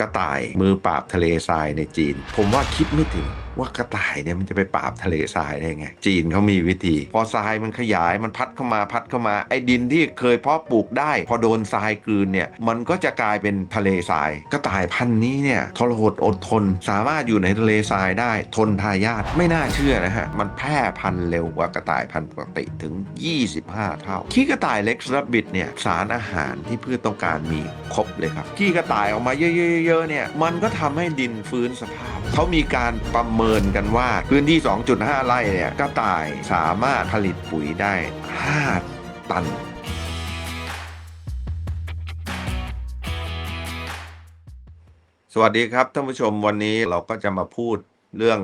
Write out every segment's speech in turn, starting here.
กระต่ายมือปราบทะเลทรายในจีน ผมว่าคิดไม่ถึง ว่ากระต่ายเนี่ยมันจะไปปราบทะเลทรายได้ไง จีนเขามีวิธี พอทรายมันขยายมันพัดเข้ามาพัดเข้ามาไอ้ดินที่เคยเพาะปลูกได้ พอโดนทรายกลืนเนี่ยมันก็จะกลายเป็นทะเลทราย กระต่ายพันธุ์นี้เนี่ยทรหดอดทน สามารถอยู่ในทะเลทรายได้ ทนทายาทไม่น่าเชื่อนะฮะมันแพร่พันธุ์เร็วกว่ากระต่ายพันธุ์ปกติถึง 25 เท่า ขี้กระต่ายเล็กสับบิดเนี่ยสารอาหารที่พืชต้องการมีครบเลยครับขี้กระต่ายออกมาเยอะๆๆเนี่ยมันก็ทำให้ดินฟื้นสภาพเขามีการประเมินกันว่าพื้นที่ 2.5 ไร่เนี่ยกระต่ายสามารถผลิตปุ๋ยได้ 5 ตันสวัสดีครับท่านผู้ชมวันนี้เราก็จะมาพูดเรื่อง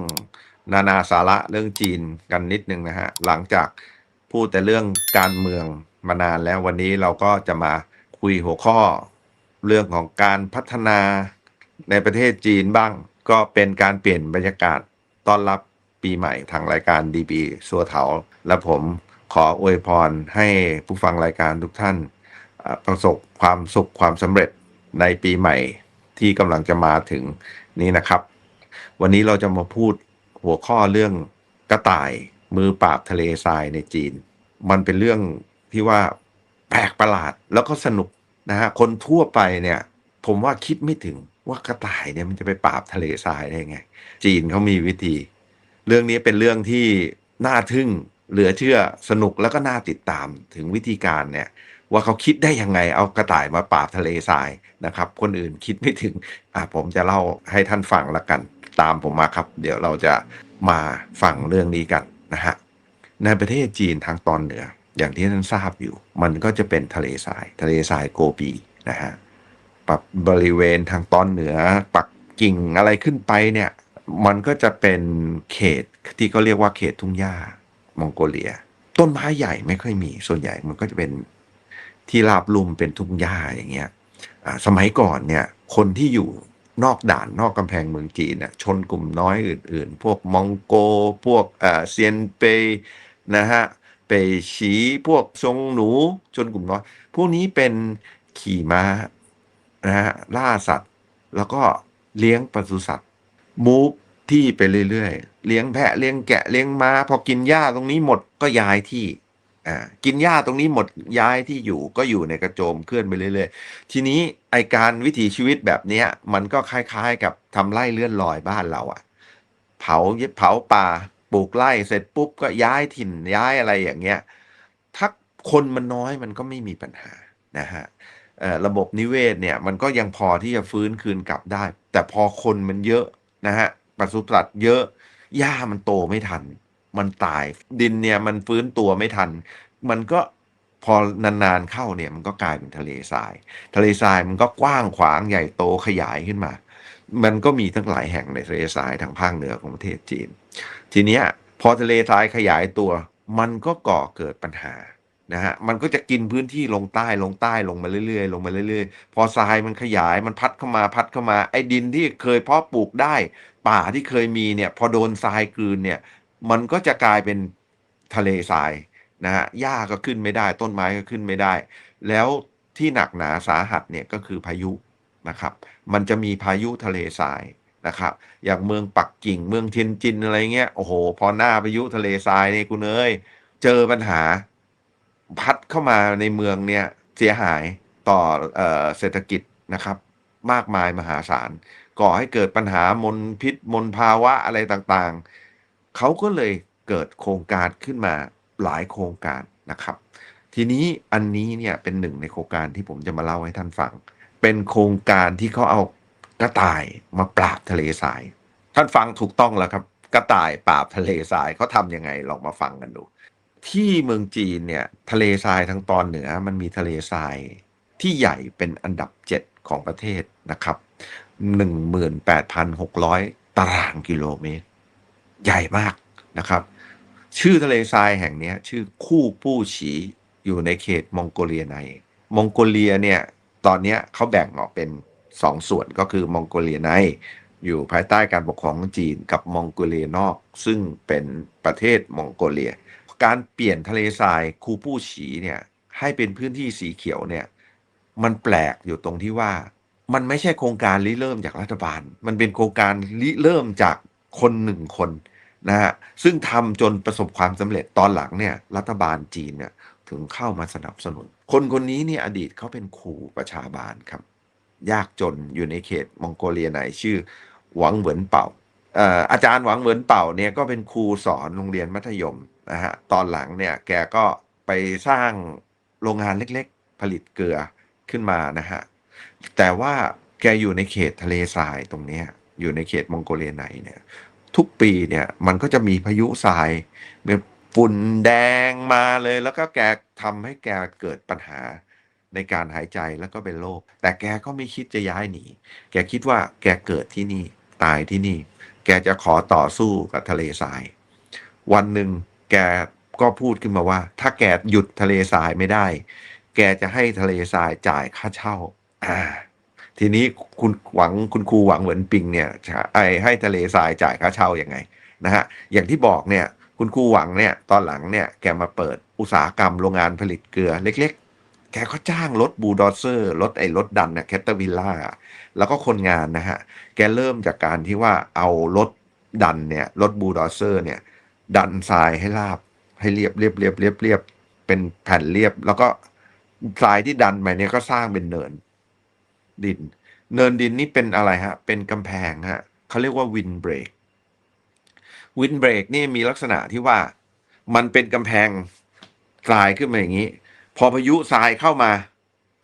นานาสาระเรื่องจีนกันนิดนึงนะฮะ หลังจากพูดแต่เรื่องการเมืองมานานแล้ววันนี้เราก็จะมาคุยหัวข้อเรื่องของการพัฒนาในประเทศจีนบ้าง ก็เป็นการเปลี่ยนบรรยากาศ ต้อนรับปีใหม่ทางรายการดีบีสัวเถา และผมขออวยพรให้ผู้ฟังรายการทุกท่าน ประสบความสุขความสำเร็จในปีใหม่ที่กำลังจะมาถึงนี้นะครับ วันนี้เราจะมาพูดหัวข้อเรื่องกระต่ายมือปราบทะเลทรายในจีน มันเป็นเรื่องที่ว่าแปลกประหลาดแล้วก็สนุกนะฮะคนทั่วไปเนี่ย ผมว่าคิดไม่ถึง ว่ากระต่ายเนี่ยมันจะไปปราบทะเลทรายได้ไง จีนเขามีวิธี เรื่องนี้เป็นเรื่องที่น่าทึ่งเหลือเชื่อสนุกแล้วก็น่าติดตามถึงวิธีการเนี่ย ว่าเขาคิดได้ยังไงเอากระต่ายมาปราบทะเลทรายนะครับ คนอื่นคิดไม่ถึงอะผมจะเล่าให้ท่านฟังละกัน ตามผมมาครับ เดี๋ยวเราจะมาฟังเรื่องนี้กันนะฮะในประเทศจีนทางตอนเหนือ อย่างที่ท่านทราบอยู่ มันก็จะเป็นทะเลทราย ทะเลทรายโกบีนะฮะ ปรับบริเวณทางตอนเหนือ ปักกิ่งอะไรขึ้นไปเนี่ย มันก็จะเป็นเขตที่เขาเรียกว่าเขตทุ่งหญ้ามองโกเลีย ต้นไม้ใหญ่ไม่ค่อยมี ส่วนใหญ่มันก็จะเป็นที่ราบลุ่มเป็นทุ่งหญ้าอย่างเงี้ยสมัยก่อนเนี่ย คนที่อยู่นอกด่านนอกกำแพงเมืองจีนน่ะชนกลุ่มน้อยอื่น ๆ พวกมองโก พวกอ่าเซียนเปยนะฮะเปยฉีพวกซงหนูชนกลุ่มน้อย พวกนี้เป็นขี่ม้า นะฮะล่าสัตว์ แล้วก็เลี้ยงปศุสัตว์มูฟที่ไปเรื่อยๆ เลี้ยงแพะเลี้ยงแกะเลี้ยงม้า พอกินหญ้าตรงนี้หมดก็ย้ายที่อ่ากินหญ้าตรงนี้หมดย้ายที่อยู่ก็อยู่ในกระโจมเคลื่อนไปเรื่อยๆ ทีนี้ไอการวิถีชีวิตแบบเนี้ย มันก็คล้าย ๆ กับทำไร่เลื่อนลอยบ้านเราอะเผาเผาป่าปลูกไร่เสร็จปุ๊บก็ย้ายถิ่นย้ายอะไรอย่างเงี้ยถ้าคนมันน้อยมันก็ไม่มีปัญหานะฮะ ระบบนิเวศเนี่ยมันก็ยังพอที่จะฟื้นคืนกลับได้ แต่พอคนมันเยอะนะฮะปศุสัตว์เยอะหญ้ามันโตไม่ทัน มันตายดินเนี่ยมันฟื้นตัวไม่ทัน มันก็พอนานๆเข้าเนี่ยมันก็กลายเป็นทะเลทราย ทะเลทรายมันก็กว้างขวางใหญ่โตขยายขึ้นมา มันก็มีทั้งหลายแห่งในทะเลทรายทางภาคเหนือของประเทศจีน ทีเนี้ยพอทะเลทรายขยายตัว มันก็ก่อเกิดปัญหา นะฮะมันก็จะกินพื้นที่ลงใต้ลงใต้ลงมาเรื่อยๆ ลงมาเรื่อยๆ พอทรายมันขยายมันพัดเข้ามาพัดเข้ามาไอ้ดินที่เคยเพาะปลูกได้ ป่าที่เคยมีเนี่ย พอโดนทรายกลืนเนี่ย มันก็จะกลายเป็นทะเลทรายนะฮะหญ้าก็ขึ้นไม่ได้ ต้นไม้ก็ขึ้นไม่ได้ แล้วที่หนักหนาสาหัสเนี่ยก็คือพายุนะครับ มันจะมีพายุทะเลทรายนะครับ อย่างเมืองปักกิ่งเมืองเทียนจินอะไรเงี้ยโอ้โห พอหน้าพายุทะเลทรายเนี่ยคุณเอ้ยเจอปัญหา พัดเข้ามาในเมืองเนี่ยเสียหายต่อเศรษฐกิจนะครับ มากมายมหาศาลก่อให้เกิดปัญหามลพิษมลภาวะอะไรต่างๆ เขาก็เลยเกิดโครงการขึ้นมาหลายโครงการนะครับ ทีนี้อันนี้เนี่ยเป็นหนึ่งในโครงการที่ผมจะมาเล่าให้ท่านฟัง เป็นโครงการที่เขาเอากระต่ายมาปราบทะเลทราย ท่านฟังถูกต้องแล้วครับ กระต่ายปราบทะเลทรายเขาทำยังไงลองมาฟังกันดู ที่เมืองจีนเนี่ยทะเลทรายทางตอนเหนือมันมีทะเลทรายที่ใหญ่เป็นอันดับ 7 ของประเทศนะครับ 18,600 ตารางกิโลเมตร ใหญ่มากนะครับ ชื่อทะเลทรายแห่งนี้ชื่อคู่ปู้ฉีอยู่ในเขตมองโกเลียใน มองโกเลียเนี่ยตอนนี้เขาแบ่งออกเป็นสองส่วนก็คือมองโกเลียในอยู่ภายใต้การปกครองของจีนกับมองโกเลียนอก ซึ่งเป็นประเทศมองโกเลีย การเปลี่ยนทะเลทรายคูปู้ฉีเนี่ย ให้เป็นพื้นที่สีเขียวเนี่ย มันแปลกอยู่ตรงที่ว่า มันไม่ใช่โครงการริเริ่มจากรัฐบาล มันเป็นโครงการริเริ่มจากคนหนึ่งคนนะฮะซึ่งทำจนประสบความสำเร็จตอนหลังเนี่ย รัฐบาลจีนเนี่ยถึงเข้ามาสนับสนุน คนคนนี้เนี่ยอดีตเขาเป็นครูประชาบาลครับ ยากจนอยู่ในเขตมองโกเลียไหนชื่อ หวังเหวินเป่าเอ่ออาจารย์หวังเหวินเป่าเนี่ยก็เป็นครูสอนโรงเรียนมัธยม นะฮะตอนหลังเนี่ยแกก็ไปสร้างโรงงานเล็กๆ ผลิตเกลือขึ้นมานะฮะ แต่ว่าแกอยู่ในเขตทะเลทรายตรงนี้อยู่ในเขตมองโกเลียไหนเนี่ย ทุกปีเนี่ยมันก็จะมีพายุทรายเป็นฝุ่นแดงมาเลย แล้วก็แกทำให้แกเกิดปัญหาในการหายใจแล้วก็เป็นโรคแต่แกก็ไม่คิดจะย้ายหนี แกคิดว่าแกเกิดที่นี่ตายที่นี่ แกจะขอต่อสู้กับทะเลทราย วันหนึ่ง แกก็พูดขึ้นมาว่า ถ้าแกหยุดทะเลทรายไม่ได้ แกจะให้ทะเลทรายจ่ายค่าเช่า อ่า ทีนี้คุณหวังคุณครูหวังเหมือนปิงเนี่ยไอให้ทะเลทรายจ่ายค่าเช่ายัางไงนะฮะอย่างที่บอกเนี่ย คุณครูหวังเนี่ยตอนหลังเนี่ยแกมาเปิดอุตสาหกรรมโรงงานผลิตเกลือเล็กๆ แกก็จ้างรถบูดอเซอร์รถไอ้รถดันเนี่ยแคตเตอร์วิลล่าแล้วก็คนงานนะฮะ แกเริ่มจากการที่ว่าเอารถดันเนี่ยรถบูดอเซอร์เนี่ย ดันทรายให้ราบ ให้เรียบเรียบเรียบเรียบเรียบเป็นแผ่นเรียบ แล้วก็ทรายที่ดันไปเนี่ยก็สร้างเป็นเนิน ดิน เนินดินนี่เป็นอะไรฮะ เป็นกำแพงฮะเขาเรียกว่าวินเบรกวินเบรกนี่มีลักษณะที่ว่ามันเป็นกำแพงทรายขึ้นมาอย่างนี้ พอพายุทรายเข้ามา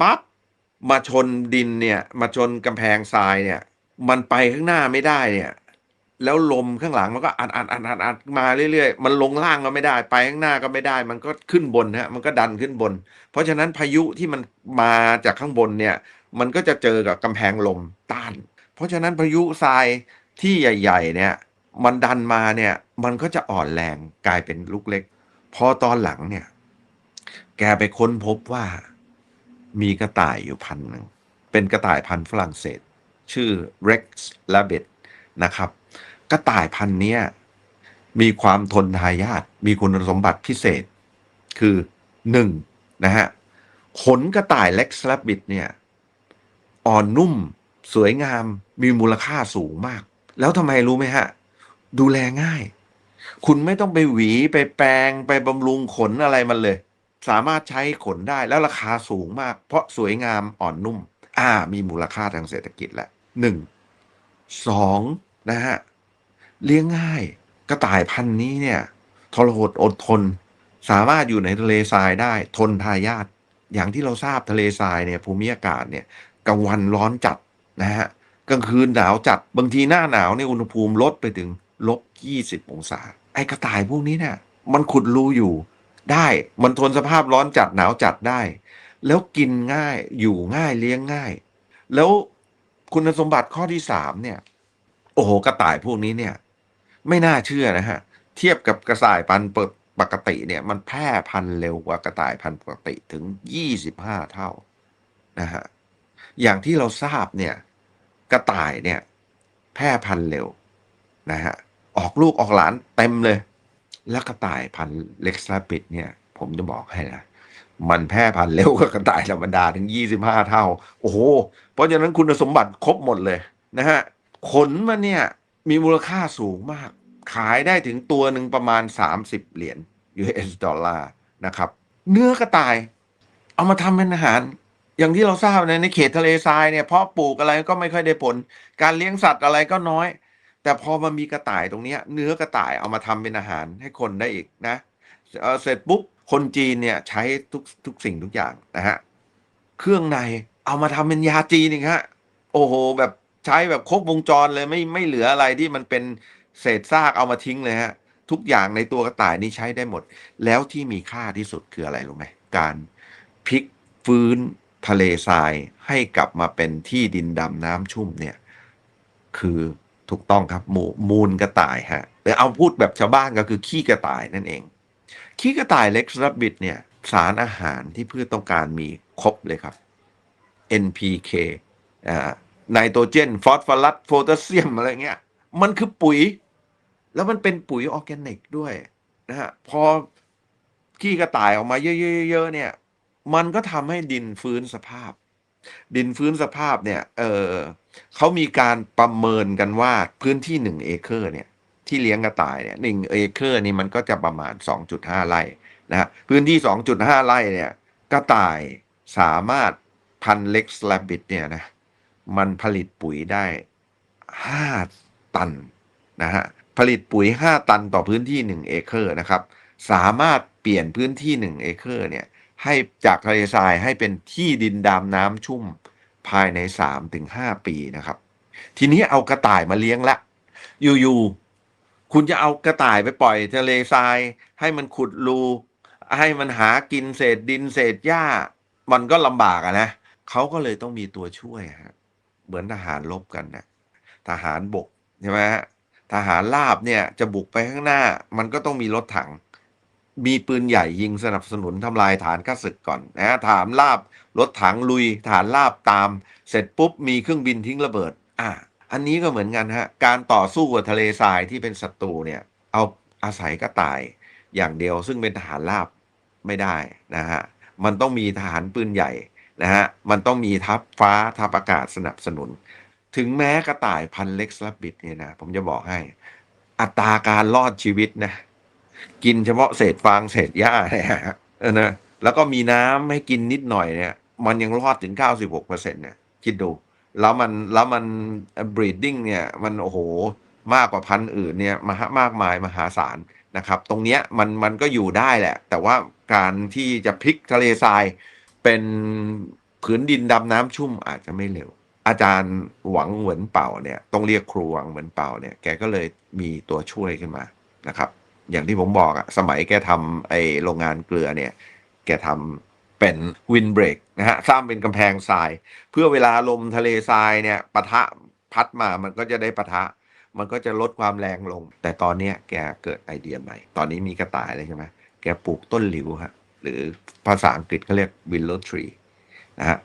ปั๊บมาชนดินเนี่ย มาชนกำแพงทรายเนี่ย มันไปข้างหน้าไม่ได้เนี่ย แล้วลมข้างหลังมันก็อัดอัดอัดอัดอัดมาเรื่อยๆ มันลงล่างก็ไม่ได้ ไปข้างหน้าก็ไม่ได้ มันก็ขึ้นบนฮะ มันก็ดันขึ้นบน เพราะฉะนั้นพายุที่มันมาจากข้างบนเนี่ย มันก็จะเจอกับกำแพงลมต้าน เพราะฉะนั้นพายุทรายที่ใหญ่ ๆ เนี่ย มันดันมาเนี่ย มันก็จะอ่อนแรงกลายเป็นลูกเล็ก พอตอนหลังเนี่ย แกไปค้นพบว่า มีกระต่ายอยู่พันหนึ่ง เป็นกระต่ายพันธุ์ฝรั่งเศส ชื่อ Rex Rabbit นะครับ กระต่ายพันธุ์นี้มีความทนทายาทมีคุณสมบัติพิเศษ คือหนึ่งนะฮะขนกระต่าย Rex Rabbit เนี่ย อ่อนนุ่ม สวยงาม มีมูลค่าสูงมาก แล้วทำไมรู้ไหมฮะ ดูแลง่าย คุณไม่ต้องไปหวีไปแปรงไปบำรุงขนอะไรมันเลย สามารถใช้ขนได้แล้วราคาสูงมาก เพราะสวยงามอ่อนนุ่ม อ่า มีมูลค่าทางเศรษฐกิจแหละหนึ่งสองนะฮะ เลี้ยงง่าย กระต่ายพันธุ์นี้เนี่ยทรหดอดทน สามารถอยู่ในทะเลทรายได้ ทนทายาทอย่างที่เราทราบทะเลทรายเนี่ยภูมิอากาศเนี่ยกลางวันร้อนจัดนะฮะกลางคืนหนาวจัดบางทีหน้าหนาวเนี่ยอุณหภูมิลดไปถึงลบยี่สิบองศา ไอ้กระต่ายพวกนี้เนี่ยมันขุดรูอยู่ได้มันทนสภาพร้อนจัดหนาวจัดได้ แล้วกินง่ายอยู่ง่ายเลี้ยงง่าย แล้วคุณสมบัติข้อที่สามเนี่ย โอ้โหกระต่ายพวกนี้เนี่ย ไม่น่าเชื่อนะฮะ เทียบกับกระต่ายพันธุ์ปกติเนี่ย มันแพร่พันธุ์เร็วกว่ากระต่ายพันธุ์ปกติถึงยี่สิบห้าเท่านะฮะอย่างที่เราทราบเนี่ย กระต่ายเนี่ย แพร่พันธุ์เร็วนะฮะออกลูกออกหลานเต็มเลย แล้วกระต่ายพันธุ์เล็กซ์ลาปิดเนี่ย ผมจะบอกให้นะมันแพร่พันธุ์เร็วกว่ากระต่ายธรรมดาถึงยี่สิบห้าเท่า โอ้โห เพราะฉะนั้นคุณสมบัติครบหมดเลยนะฮะขนมันเนี่ย มีมูลค่าสูงมาก ขายได้ถึงตัวหนึ่งประมาณ 30 เหรียญ US ดอลลาร์นะครับ เนื้อกระต่าย เอามาทำเป็นอาหาร อย่างที่เราทราบในในเขตทะเลทรายเนี่ยเพาะปลูกอะไรก็ไม่ค่อยได้ผล การเลี้ยงสัตว์อะไรก็น้อย แต่พอมามีกระต่ายตรงนี้เนื้อกระต่ายเอามาทำเป็นอาหารให้คนได้อีกนะเเสร็จปุ๊บคนจีนเนี่ยใช้ทุกทุกสิ่งทุกอย่างนะฮะเครื่องในเอามาทำเป็นยาจีนอีกฮะโอ้โหแบบ ใช้แบบครบวงจรเลยไม่ไม่เหลืออะไรที่มันเป็นเศษซากเอามาทิ้งเลยฮะ ทุกอย่างในตัวกระต่ายนี่ใช้ได้หมด แล้วที่มีค่าที่สุดคืออะไรรู้ไหมการพลิกฟื้นทะเลทรายให้กลับมาเป็นที่ดินดำน้ำชุ่มเนี่ย คือถูกต้องครับมูมูลกระต่ายฮะหรือเอาพูดแบบชาวบ้านก็คือขี้กระต่ายนั่นเอง ขี้กระต่ายเล็กรับบิดเนี่ย สารอาหารที่พืชต้องการมีครบเลยครับ NPK อ่า ไนโตรเจน ฟอสฟอรัสโพแทสเซียมอะไรเงี้ย มันคือปุ๋ย แล้วมันเป็นปุ๋ยออร์แกนิกด้วยนะฮะพอขี้กระต่ายออกมาเยอะๆๆๆเนี่ย มันก็ทำให้ดินฟื้นสภาพ ดินฟื้นสภาพเนี่ย เออเขามีการประเมินกันว่าพื้นที่หนึ่งเอเคอร์เนี่ย ที่เลี้ยงกระต่ายเนี่ยหนึ่งเอเคอร์นี่มันก็จะประมาณ 2.5 ไร่นะฮะพื้นที่ 2.5 ไร่เนี่ยกระต่ายสามารถพันเล็กสแลบบิดเนี่ยนะ มันผลิตปุ๋ยได้5ตันนะฮะผลิตปุ๋ย 5 ตันต่อพื้นที่ 1 เอเคอร์นะครับ สามารถเปลี่ยนพื้นที่ 1 เอเคอร์เนี่ยให้จากทะเลทรายให้เป็นที่ดินดำน้ำชุ่มภายใน 3-5 ปีนะครับ ทีนี้เอากระต่ายมาเลี้ยงละ อยู่ๆคุณจะเอากระต่ายไปปล่อยทะเลทราย ให้มันขุดรู ให้มันหากินเศษดินเศษหญ้า มันก็ลำบากอะนะเขาก็เลยต้องมีตัวช่วยฮะ เหมือนทหารลบกันเนะทหารบกใช่ไหมฮะทหารราบเนี่ยจะบุกไปข้างหน้า มันก็ต้องมีรถถัง มีปืนใหญ่ยิงสนับสนุนทำลายฐานข้าศึกก่อนนะฐานราบรถถังลุยฐานราบตาม เสร็จปุ๊บมีเครื่องบินทิ้งระเบิด อะอันนี้ก็เหมือนกันฮะการต่อสู้กับทะเลทรายที่เป็นศัตรูเนี่ย เอาอาศัยกระต่ายอย่างเดียว ซึ่งเป็นทหารราบไม่ได้นะฮะมันต้องมีทหารปืนใหญ่ นะฮะมันต้องมีทัพฟ้าทัพอากาศสนับสนุน ถึงแม้กระต่ายพันเล็กสลับบิดเนี่ยนะผมจะบอกให้ อัตราการรอดชีวิตนะกินเฉพาะเศษฟางเศษหญ้าเนี่ยฮะนะแล้วก็มีน้ำให้กินนิดหน่อยเนี่ย มันยังรอดถึง 96เปอร์เซ็นต์เนี่ยคิดดู แล้วมันแล้วมัน breeding เนี่ยมันโอ้โหมากกว่าพันธุ์อื่นเนี่ยมหามากมายมหาศาลนะครับ ตรงเนี้ยมันมันก็อยู่ได้แหละ แต่ว่าการที่จะพลิกทะเลทราย เป็นผืนดินดำน้ำชุ่มอาจจะไม่เร็ว อาจารย์หวังเหวินเป่าเนี่ยต้องเรียกครูหวังเหวินเป่าเนี่ยแกก็เลยมีตัวช่วยขึ้นมานะครับ อย่างที่ผมบอกอะสมัยแกทำไอโรงงานเกลือเนี่ย แกทำเป็นวินเบรกนะฮะสร้างเป็นกำแพงทราย เพื่อเวลาลมทะเลทรายเนี่ยปะทะพัดมามันก็จะได้ปะทะมันก็จะลดความแรงลง แต่ตอนนี้แกเกิดไอเดียใหม่ ตอนนี้มีกระต่ายเลยใช่ไหมแกปลูกต้นหลิวฮะ หรือภาษาอังกฤษเขาเรียก willow tree นะฮะ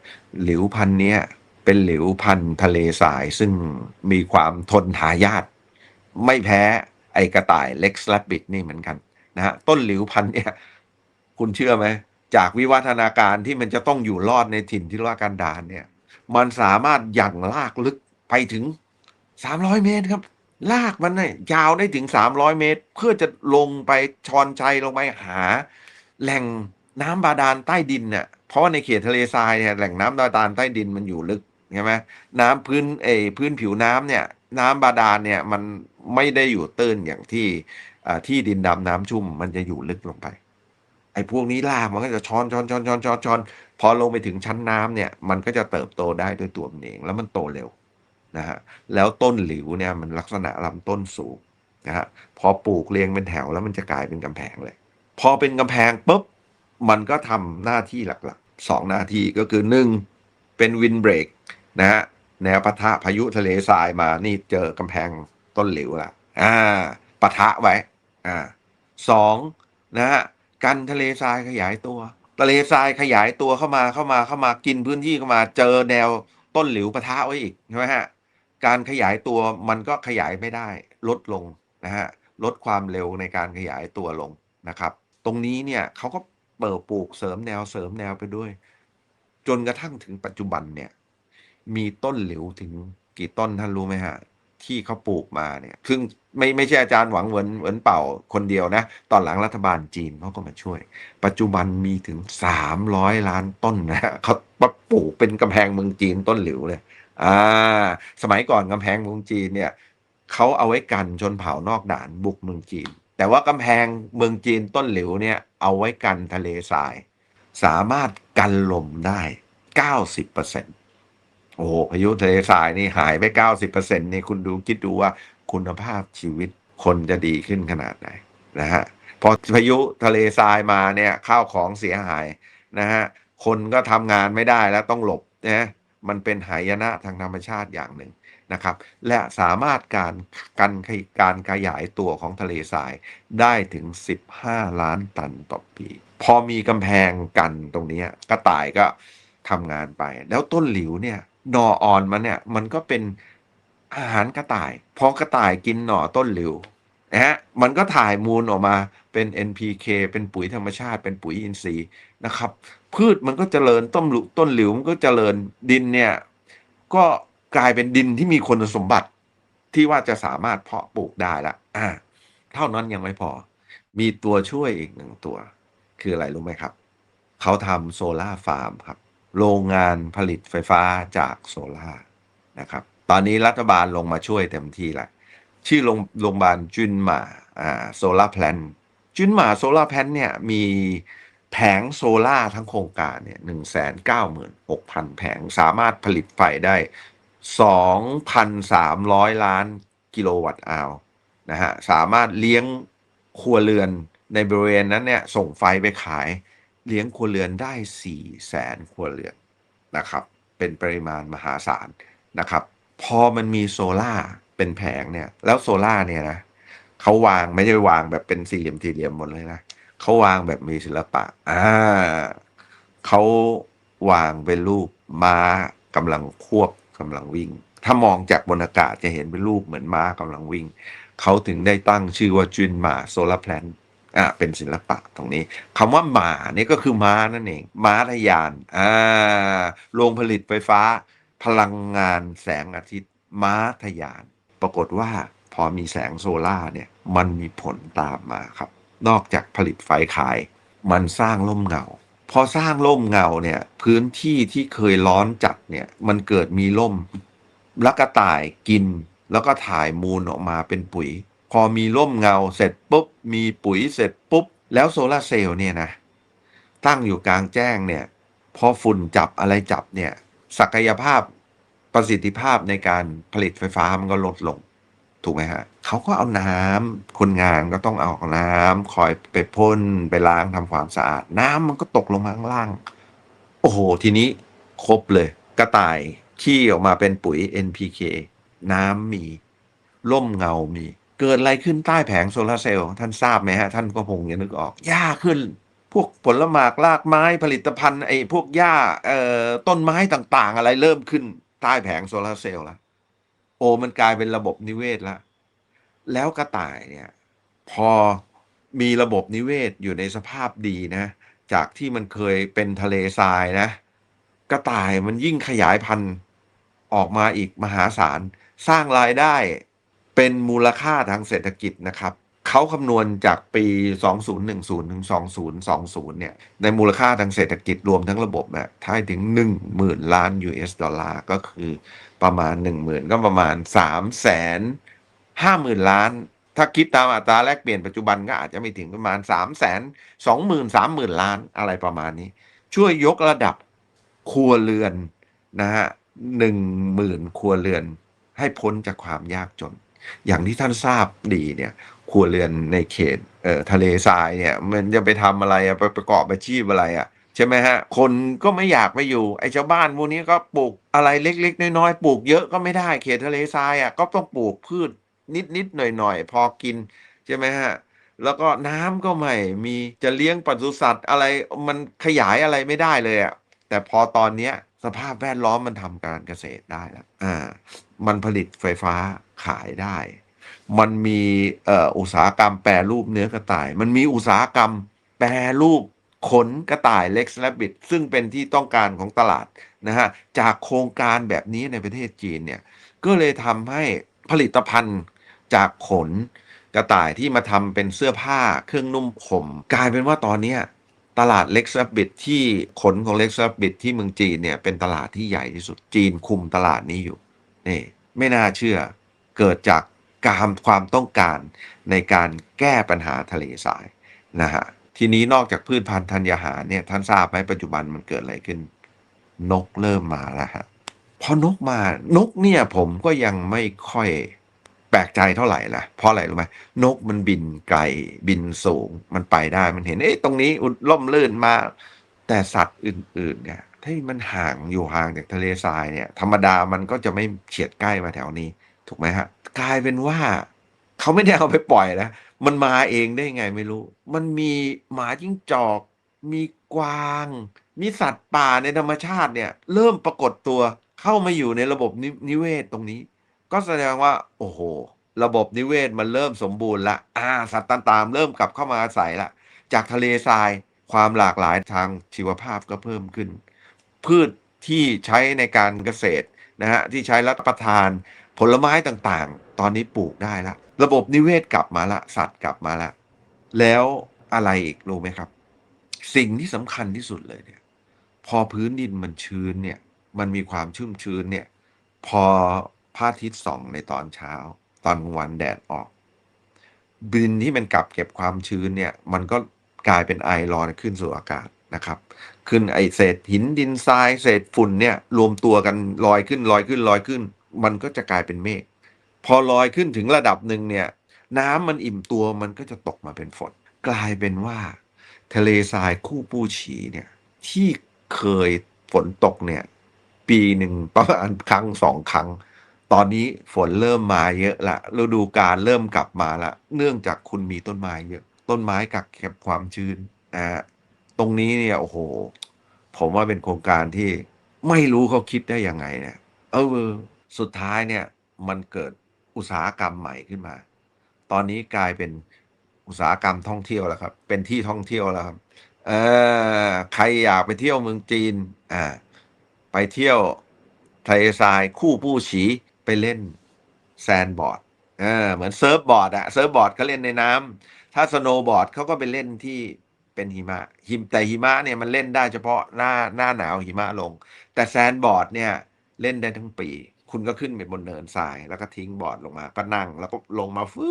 หลิวพันธุ์นี้เป็นหลิวพันธุ์ทะเลทรายซึ่งมีความทนทายาทไม่แพ้ไอกระต่ายเล็กสลับบิดนี่เหมือนกันนะฮะต้นหลิวพันธุ์เนี่ยคุณเชื่อไหมจากวิวัฒนาการที่มันจะต้องอยู่รอดในถิ่นที่ว่ากันดารเนี่ยมันสามารถหยั่งลากลึกไปถึง 300 เมตรครับ ลากมันเนี่ยยาวได้ถึง 300 เมตร เพื่อจะลงไปชอนชัยลงไปหา แหล่งน้ำบาดาลใต้ดินเนี่ยเพราะว่าในเขตทะเลทรายเนี่ยแหล่งน้ำบาดาลใต้ดินมันอยู่ลึกใช่ไหมน้ำพื้นเอพื้นผิวน้ำเนี่ย น้ำบาดาลเนี่ยมันไม่ได้อยู่ตื้นอย่างที่ที่ดินดำน้ำชุ่มมันจะอยู่ลึกลงไป ไอ้พวกนี้ลากมันก็จะช้อนช้อนช้อนช้อนช้อนช้อนพอลงไปถึงชั้นน้ำเนี่ย มันก็จะเติบโตได้ด้วยตัวมันเอง แล้วมันโตเร็วนะฮะแล้วต้นหลิวเนี่ยมันลักษณะลำต้นสูงนะฮะพอปลูกเรียงเป็นแถวแล้วมันจะกลายเป็นกำแพงเลย พอเป็นกำแพงปุ๊บ มันก็ทำหน้าที่หลักๆสองหน้าที่ก็คือหนึ่งเป็นวินเบรกนะฮะแนวปะทะพายุทะเลทรายมานี่เจอกำแพงต้นหลิวละอ่าปะทะไว้อ่าสองนะฮะกันทะเลทรายขยายตัว ทะเลทรายขยายตัวเข้ามาเข้ามาเข้ามากินพื้นที่เข้ามาเจอแนวต้นหลิวปะทะไว้อีกใช่ไหมฮะการขยายตัวมันก็ขยายไม่ได้ลดลงนะฮะลดความเร็วในการขยายตัวลงนะครับ ตรงนี้เนี่ยเขาก็เปิดปลูกเสริมแนวเสริมแนวไปด้วย จนกระทั่งถึงปัจจุบันเนี่ย มีต้นหลิวถึงกี่ต้นท่านรู้ไหมฮะ ที่เขาปลูกมาเนี่ยซึ่งไม่ไม่ใช่อาจารย์หวังเหวินเหวินเป่าคนเดียวนะ ตอนหลังรัฐบาลจีนเขาก็มาช่วย ปัจจุบันมีถึงสามร้อยล้านต้นนะเขาปลูกเป็นกำแพงเมืองจีนต้นหลิวเลยอ่า สมัยก่อนกำแพงเมืองจีนเนี่ยเขาเอาไว้กันชนเผ่านอกด่านบุกเมืองจีน แต่ว่ากำแพงเมืองจีนต้นหลิวเนี่ยเอาไว้กันทะเลทราย สามารถกันลมได้เก้าสิบเปอร์เซ็นต์โอ้โหพายุทะเลทรายนี่หายไปเก้าสิบเปอร์เซ็นต์นี่คุณดูคิดดูว่าคุณภาพชีวิตคนจะดีขึ้นขนาดไหนนะฮะพอพายุทะเลทรายมาเนี่ยข้าวของเสียหายนะฮะคนก็ทำงานไม่ได้แล้วต้องหลบนะมันเป็นหายนะทางธรรมชาติอย่างหนึ่ง นะครับ และสามารถการกันการขยายตัวของทะเลทรายได้ถึง 15 ล้านตันต่อปี พอมีกำแพงกันตรงนี้กระต่ายก็ทำงานไป แล้วต้นหลิวเนี่ยหน่ออ่อนมันเนี่ยมันก็เป็นอาหารกระต่าย พอกระต่ายกินหน่อต้นหลิวนะฮะมันก็ถ่ายมูลออกมาเป็น NPK เป็นปุ๋ยธรรมชาติ เป็นปุ๋ยอินทรีย์นะครับ พืชมันก็เจริญต้นหลุต้นหลิวมันก็เจริญดินเนี่ยก็ กลายเป็นดินที่มีคุณสมบัติที่ว่าจะสามารถเพาะปลูกได้ละอ่า เท่านั้นยังไม่พอ มีตัวช่วยอีกหนึ่งตัว คืออะไรรู้ไหมครับ เขาทำโซลาฟาร์มครับ โรงงานผลิตไฟฟ้าจากโซลานะครับ ตอนนี้รัฐบาลลงมาช่วยเต็มที่แล้วชื่อโรงโรงพยาบาลจุนหมาอ่าโซลาแพลนจุนหมาโซลาแพลนเนี่ยมีแผงโซลาทั้งโครงการเนี่ยหนึ่งแสนเก้าหมื่นหกพันแผงสามารถผลิตไฟได้ สองพันสามร้อยล้านกิโลวัตต์อาวนะฮะสามารถเลี้ยงครัวเรือนในบริเวณนั้นเนี่ยส่งไฟไปขายเลี้ยงครัวเรือนได้สี่แสนครัวเรือนนะครับ เป็นปริมาณมหาศาลนะครับ พอมันมีโซล่าเป็นแผงเนี่ย แล้วโซล่าเนี่ยนะเขาวางไม่ได้วางแบบเป็นสี่เหลี่ยมสี่เหลี่ยมหมดเลยนะเขาวางแบบมีศิลปะอ่าเขาวางเป็นรูปม้ากำลังควบ กำลังวิ่ง ถ้ามองจากบนอากาศจะเห็นเป็นรูปเหมือนม้ากำลังวิ่ง เขาถึงได้ตั้งชื่อว่าจุนหมาโซลาร์แพลนอ่าเป็นศิลปะตรงนี้คำว่าหมานี่ก็คือม้านั่นเองม้าทะยานอ่าโรงผลิตไฟฟ้า พลังงานแสงอาทิตย์ม้าทะยาน ปรากฏว่าพอมีแสงโซล่าเนี่ยมันมีผลตามมาครับ นอกจากผลิตไฟขาย มันสร้างร่มเงา พอสร้างร่มเงาเนี่ย พื้นที่ที่เคยร้อนจัดเนี่ย มันเกิดมีร่ม แล้วกระต่ายกิน แล้วก็ถ่ายมูลออกมาเป็นปุ๋ย พอมีร่มเงาเสร็จปุ๊บ มีปุ๋ยเสร็จปุ๊บ แล้วโซลาเซลล์เนี่ยนะ ตั้งอยู่กลางแจ้งเนี่ย พอฝุ่นจับอะไรจับเนี่ย ศักยภาพประสิทธิภาพในการผลิตไฟฟ้ามันก็ลดลง ถูกไหมฮะเขาก็เอาน้ำคนงานก็ต้องเอาน้ำคอยไปพ่นไปล้างทำความสะอาด น้ำมันก็ตกลงมาข้างล่าง โอ้โห ทีนี้ครบเลย กระต่ายขี้ออกมาเป็นปุ๋ย NPK น้ำมี ร่มเงามี เกิดอะไรขึ้นใต้แผงโซลาร์เซลล์ท่านทราบไหมฮะ ท่านก็คงจะนึกออกหญ้าขึ้น พวกผลหมากรากไม้ผลิตภัณฑ์ไอ้พวกหญ้าเอ่อต้นไม้ต่างๆ อะไรเริ่มขึ้นใต้แผงโซลาร์เซลล์แล้ว โอ้มันกลายเป็นระบบนิเวศแล้วแล้วกระต่ายเนี่ย พอมีระบบนิเวศอยู่ในสภาพดีนะ จากที่มันเคยเป็นทะเลทรายนะ กระต่ายมันยิ่งขยายพันธุ์ออกมาอีกมหาศาล สร้างรายได้เป็นมูลค่าทางเศรษฐกิจนะครับ เขาคำนวณจากปี 2010 ถึง 2020 เนี่ย ในมูลค่าทางเศรษฐกิจรวมทั้งระบบเนี่ยถ้าให้ถึง 10,000 ล้าน US ดอลลาร์ก็คือ ประมาณ 10,000 ก็ประมาณ3แสน50,000 ล้าน ถ้าคิดตามอัตราแลกเปลี่ยนปัจจุบันก็อาจจะไม่ถึงประมาณ3แสน20,000 30,000 ล้านอะไรประมาณนี้ ช่วยยกระดับครัวเรือนนะฮะหนึ่งหมื่นครัวเรือนให้พ้นจากความยากจน อย่างที่ท่านทราบดีเนี่ยครัวเรือนในเขตเอ่อทะเลทรายเนี่ย มันจะไปทำอะไรไปประกอบอาชีพอะไรอะ ใช่ไหมฮะ คนก็ไม่อยากไปอยู่ ไอ้ชาวบ้านพวกนี้ก็ปลูกอะไรเล็กๆ น้อยๆ ปลูกเยอะก็ไม่ได้เขตทะเลทรายอะก็ต้องปลูกพืชนิดๆ หน่อยๆ พอกิน ใช่ไหมฮะ แล้วก็น้ำก็ไม่มีจะเลี้ยงปศุสัตว์อะไรมันขยายอะไรไม่ได้เลยอะแต่พอตอนเนี้ยสภาพแวดล้อมมันทำการเกษตรได้แล้วอ่ามันผลิตไฟฟ้าขายได้ มันมีเอ่ออุตสาหกรรมแปรรูปเนื้อกระต่าย มันมีอุตสาหกรรมแปรรูป ขนกระต่ายเล็กและบิดซึ่งเป็นที่ต้องการของตลาดนะฮะจากโครงการแบบนี้ในประเทศจีนเนี่ยก็เลยทำให้ผลิตภัณฑ์จากขนกระต่ายที่มาทำเป็นเสื้อผ้าเครื่องนุ่มผม กลายเป็นว่าตอนนี้ตลาดเล็กซ์บิดที่ขนของเล็กซ์บิดที่เมืองจีนเนี่ยเป็นตลาดที่ใหญ่ที่สุดจีนคุมตลาดนี้อยู่นี่ไม่น่าเชื่อเกิดจากการความต้องการในการแก้ปัญหาทะเลทรายนะฮะ ทีนี้นอกจากพืชพันธุ์ธัญญาหารเนี่ยท่านทราบไหมปัจจุบันมันเกิดอะไรขึ้น นกเริ่มมาแล้วฮะพอนกมานกเนี่ยผมก็ยังไม่ค่อยแปลกใจเท่าไหร่นะเพราะอะไรรู้ไหมนกมันบินไกลบินสูงมันไปได้มันเห็นเอ๊ะตรงนี้ล่มลื่นมา แต่สัตว์อื่น ๆ เนี่ยที่มันห่างอยู่ห่างจากทะเลทรายเนี่ย ธรรมดามันก็จะไม่เฉียดใกล้มาแถวนี้ ถูกไหมฮะ กลายเป็นว่า เขาไม่ได้เอาไปปล่อยนะ มันมาเองได้ไงไม่รู้ มันมีหมาจิ้งจอก มีกวาง มีสัตว์ป่าในธรรมชาติเนี่ย เริ่มปรากฏตัวเข้ามาอยู่ในระบบนินิเวศตรงนี้ ก็แสดงว่า โอ้โห ระบบนิเวศมันเริ่มสมบูรณ์ละอ่า สัตว์ต่างๆเริ่มกลับเข้ามาอาศัยละจากทะเลทรายความหลากหลายทางชีวภาพก็เพิ่มขึ้น พืชที่ใช้ในการเกษตรนะฮะที่ใช้รับประทานผลไม้ต่างๆ ตอนนี้ปลูกได้ละ ระบบนิเวศกลับมาละสัตว์กลับมาละ แล้วอะไรอีกรู้ไหมครับ สิ่งที่สำคัญที่สุดเลยเนี่ย พอพื้นดินมันชื้นเนี่ย มันมีความชุ่มชื้นเนี่ย พอพระอาทิตย์ส่องในตอนเช้า ตอนวันแดดออกดินที่มันกักเก็บความชื้นเนี่ย มันก็กลายเป็นไอลอยขึ้นสู่อากาศนะครับ ขึ้นไอเศษหินดินทรายเศษฝุ่นเนี่ย รวมตัวกันลอยขึ้นลอยขึ้นลอยขึ้น มันก็จะกลายเป็นเมฆ พอลอยขึ้นถึงระดับหนึ่งเนี่ย น้ำมันอิ่มตัวมันก็จะตกมาเป็นฝน กลายเป็นว่า ทะเลทรายคู่ปู้ฉีเนี่ย ที่เคยฝนตกเนี่ย ปีหนึ่งประมาณครั้งสองครั้ง ตอนนี้ฝนเริ่มมาเยอะละฤดูกาลเริ่มกลับมาละ เนื่องจากคุณมีต้นไม้เยอะ ต้นไม้กักเก็บความชื้นนะตรงนี้เนี่ยโอ้โห ผมว่าเป็นโครงการที่ไม่รู้เขาคิดได้ยังไงเนี่ย เออสุดท้ายเนี่ย มันเกิด อุตสาหกรรมใหม่ขึ้นมา ตอนนี้กลายเป็นอุตสาหกรรมท่องเที่ยวแล้วครับ เป็นที่ท่องเที่ยวแล้วครับ เออใครอยากไปเที่ยวเมืองจีน อ่า ไปเที่ยวทะเลทรายคู่ปู้ฉีไปเล่นแซนบอร์ด เออ เหมือนเซิร์ฟบอร์ดอะเซิร์ฟบอร์ดเขาเล่นในน้ำถ้าสโนว์บอร์ดเขาก็ไปเล่นที่เป็นหิมะหิมแต่หิมะเนี่ยมันเล่นได้เฉพาะหน้าหน้าหนาวหิมะลง แต่แซนบอร์ดเนี่ยเล่นได้ทั้งปี คุณก็ขึ้นไปบนเนินทราย แล้วก็ทิ้งบอร์ดลงมา ก็นั่ง แล้วก็ลงมาฟื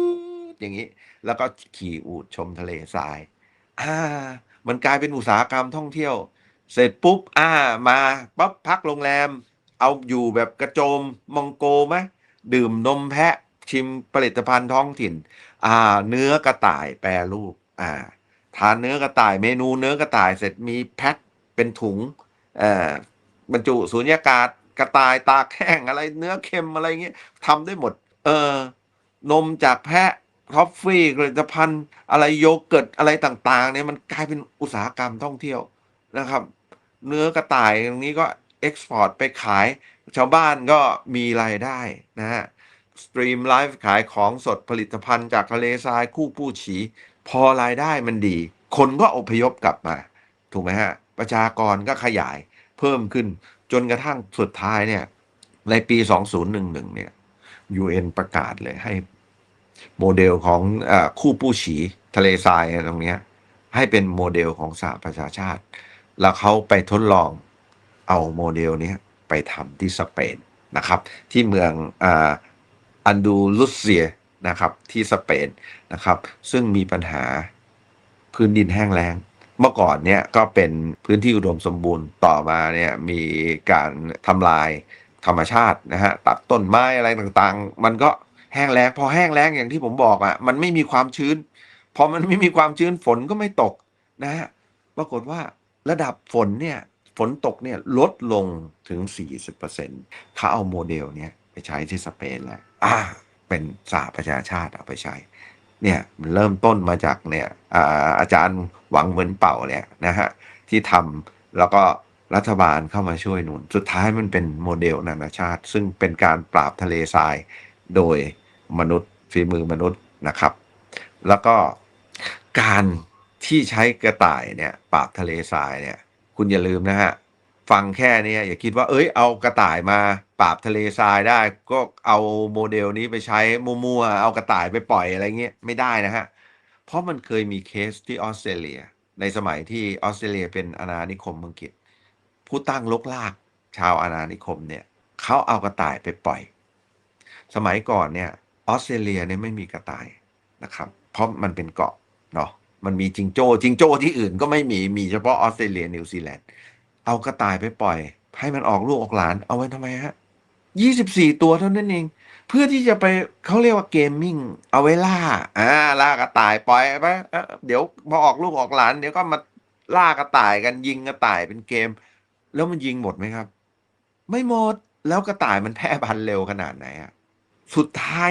ดอย่างนี้ แล้วก็ขี่อูดชมทะเลทราย อ่า มันกลายเป็นอุตสาหกรรมท่องเที่ยว เสร็จปุ๊บ อ่า มาปั๊บพักโรงแรม เอาอยู่แบบกระโจมมองโกไหมดื่มนมแพะชิมผลิตภัณฑ์ท้องถิ่น อ่า เนื้อกระต่ายแปรรูป อ่า ทานเนื้อกระต่ายเมนูเนื้อกระต่ายเสร็จมีแพ็คเป็นถุงเอ่อบรรจุสูญญากาศ กระต่ายตากแห้งอะไรเนื้อเค็มอะไรเงี้ยทำได้หมด เออนมจากแพะท็อฟฟี่ผลิตภัณฑ์ อะไรโยเกิร์ตอะไรต่างๆเนี่ยมันกลายเป็นอุตสาหกรรมท่องเที่ยวนะครับ เนื้อกระต่ายตรงนี้ก็เอ็กซ์พอร์ตไปขาย ชาวบ้านก็มีรายได้นะฮะสตรีมไลฟ์ขายของสดผลิตภัณฑ์จากทะเลทรายคู่ผู้ฉี พอรายได้มันดี คนก็อพยพกลับมา ถูกไหมฮะ ประชากรก็ขยายเพิ่มขึ้น จนกระทั่งสุดท้ายเนี่ย ในปี 2011 เนี่ย UN ประกาศเลยให้โมเดลของอคู่ปู้ฉีทะเลทรายตรงนี้ให้เป็นโมเดลของสหประชาชาติ แล้วเขาไปทดลองเอาโมเดลนี้ไปทำที่สเปนนะครับ ที่เมืองอาอันดูลุเซียนะครับที่สเปนนะครับ ซึ่งมีปัญหาพื้นดินแห้งแล้ง เมื่อก่อนเนี่ยก็เป็นพื้นที่อุดมสมบูรณ์ต่อมาเนี่ยมีการทำลายธรรมชาตินะฮะตัดต้นไม้อะไรต่างๆ มันก็แห้งแล้งพอแห้งแล้งอย่างที่ผมบอกอะ่ะมันไม่มีความชื้น พอมันไม่มีความชื้นฝนก็ไม่ตกนะฮะปรากฏว่าระดับฝนเนี่ยฝนตกเนี่ยลดลงถึง 40%เขาเอาโมเดลเนี้ยไปใช้ที่สเปนแล้วอ่าเป็นสหประชาชาติเอาไปใช้ เนี่ยเริ่มต้นมาจากเนี่ยอาอาจารย์หวังเหมือนเป่าเนี่ยนะฮะที่ทำแล้วก็รัฐบาลเข้ามาช่วยหนุน สุดท้ายมันเป็นโมเดลนานาชาติ ซึ่งเป็นการปราบทะเลทรายโดยมนุษย์ฝีมือมนุษย์นะครับ แล้วก็การที่ใช้กระต่ายเนี่ยปราบทะเลทรายเนี่ยคุณอย่าลืมนะฮะ ฟังแค่นี้อย่าคิดว่าเอ้ยเอากระต่ายมาปราบทะเลทรายได้ ก็เอาโมเดลนี้ไปใช้มั่วๆเอากระต่ายไปปล่อยอะไรเงี้ยไม่ได้นะฮะ เพราะมันเคยมีเคสที่ออสเตรเลีย ในสมัยที่ออสเตรเลียเป็นอาณานิคมอังกฤษ ผู้ตั้งลกลากชาวอาณานิคมเนี่ยเขาเอากระต่ายไปปล่อย สมัยก่อนเนี่ยออสเตรเลียเนี่ยไม่มีกระต่ายนะครับ เพราะมันเป็นเกาะเนาะมันมีจิงโจ้จิงโจ้ที่อื่นก็ไม่มีมีเฉพาะออสเตรเลียนิวซีแลนด์ เอากระต่ายไปปล่อย ให้มันออกลูกออกหลาน เอาไว้ทำไมฮะยี่สิบสี่ตัวเท่านั้นเอง เพื่อที่จะไปเขาเรียกว่าเกมมิ่ง เอาไว้ล่า อ่า ล่ากระต่ายปล่อยไปเอ้อเดี๋ยวพอออกลูกออกหลาน เดี๋ยวก็มาล่ากระต่ายกันยิงกระต่ายเป็นเกม แล้วมันยิงหมดไหมครับ ไม่หมดแล้วกระต่ายมันแพร่พันธุ์เร็วขนาดไหนอะสุดท้าย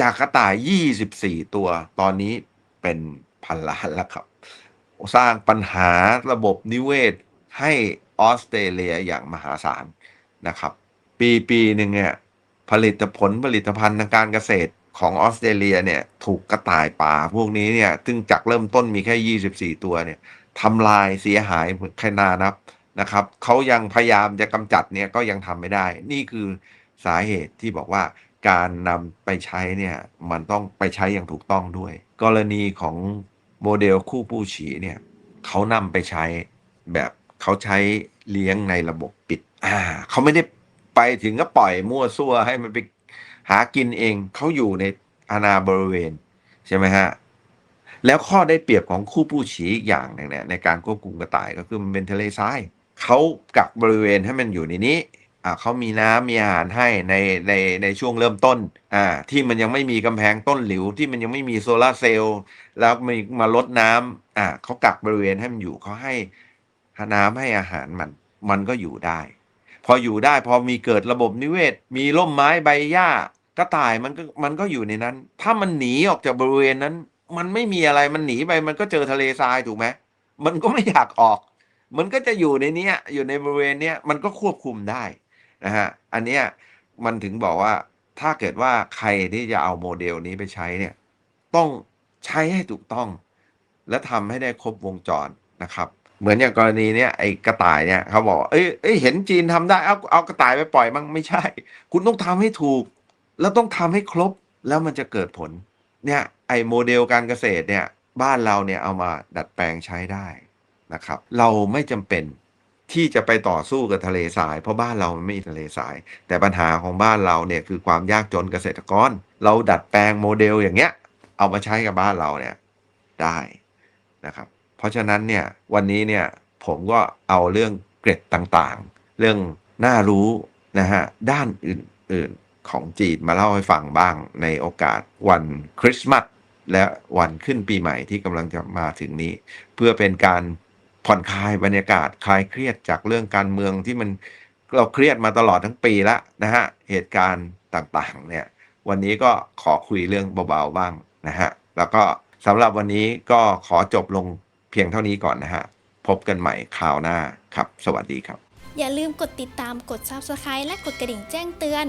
จากกระต่ายยี่สิบสี่ตัว ตอนนี้เป็นพันล้านแล้วครับ สร้างปัญหาระบบนิเวศให้ออสเตรเลียอย่างมหาศาลนะครับ ปีปีหนึ่งเนี่ยผลิตผลผลิตภัณฑ์ทางการเกษตรของออสเตรเลียเนี่ยถูกกระต่ายป่าพวกนี้เนี่ยซึ่งจากเริ่มต้นมีแค่ 24 ตัวเนี่ยทำลายเสียหายแค่นานับนะครับเขายังพยายามจะกำจัดเนี่ยก็ยังทำไม่ได้ นี่คือสาเหตุที่บอกว่าการนำไปใช้เนี่ยมันต้องไปใช้อย่างถูกต้องด้วย กรณีของโมเดลคู่ผู้ฉีเนี่ยเขานำไปใช้แบบ เขาใช้เลี้ยงในระบบปิด อ่า เขาไม่ได้ไปถึงก็ปล่อยมั่วซั่วให้มันไปหากินเอง เขาอยู่ในอาณาบริเวณ ใช่ไหมฮะ แล้วข้อได้เปรียบของคู่ผู้ฉีอีกอย่างหนึ่งเนี่ยในการควบคุมกระต่ายก็คือมันเป็นทะเลทรายเขากักบริเวณให้มันอยู่ในนี้อ่าเขามีน้ำมีอาหารให้ในในในช่วงเริ่มต้นอ่าที่มันยังไม่มีกำแพงต้นหลิว ที่มันยังไม่มีโซลาร์เซลล์แล้วมีมาลดน้ำอ่าเขากักบริเวณให้มันอยู่เขาให้ น้ำให้อาหารมัน มันก็อยู่ได้ พออยู่ได้พอมีเกิดระบบนิเวศ มีร่มไม้ใบหญ้ากระต่ายมันก็มันก็อยู่ในนั้น ถ้ามันหนีออกจากบริเวณนั้น มันไม่มีอะไรมันหนีไปมันก็เจอทะเลทรายถูกไหมมันก็ไม่อยากออก มันก็จะอยู่ในเนี้ยอยู่ในบริเวณเนี้ยมันก็ควบคุมได้นะฮะอันเนี้ยมันถึงบอกว่าถ้าเกิดว่าใครที่จะเอาโมเดลนี้ไปใช้เนี่ยต้องใช้ให้ถูกต้อง และทำให้ได้ครบวงจรนะครับ เหมือนอย่างกรณีเนี้ยไอ้กระต่ายเนี่ยเขาบอกเอ้ยเอ้ยเห็นจีนทำได้เอาเอากระต่ายไปปล่อยมั้งไม่ใช่ คุณต้องทำให้ถูก แล้วต้องทำให้ครบแล้วมันจะเกิดผล เนี่ยไอ้โมเดลการเกษตรเนี่ยบ้านเราเนี่ยเอามาดัดแปลงใช้ได้นะครับ เราไม่จำเป็นที่จะไปต่อสู้กับทะเลทราย เพราะบ้านเราไม่มีทะเลทราย แต่ปัญหาของบ้านเราเนี่ยคือความยากจนเกษตรกร เราดัดแปลงโมเดลอย่างเงี้ย เอามาใช้กับบ้านเราเนี่ยได้นะครับ เพราะฉะนั้นเนี่ยวันนี้เนี่ยผมก็เอาเรื่องเกร็ดต่างๆ เรื่องน่ารู้นะฮะด้านอื่นๆของจีนมาเล่าให้ฟังบ้างในโอกาสวันคริสต์มาสและวันขึ้นปีใหม่ที่กำลังจะมาถึงนี้ เพื่อเป็นการผ่อนคลายบรรยากาศคลายเครียดจากเรื่องการเมืองที่มันเราเครียดมาตลอดทั้งปีแล้วนะฮะเหตุการณ์ต่างๆเนี่ยวันนี้ก็ขอคุยเรื่องเบาๆบ้างนะฮะแล้วก็สำหรับวันนี้ก็ขอจบลง เพียงเท่านี้ก่อนนะฮะ พบกันใหม่คราวหน้าครับ สวัสดีครับ อย่าลืมกดติดตามกด Subscribe และกดกระดิ่งแจ้งเตือน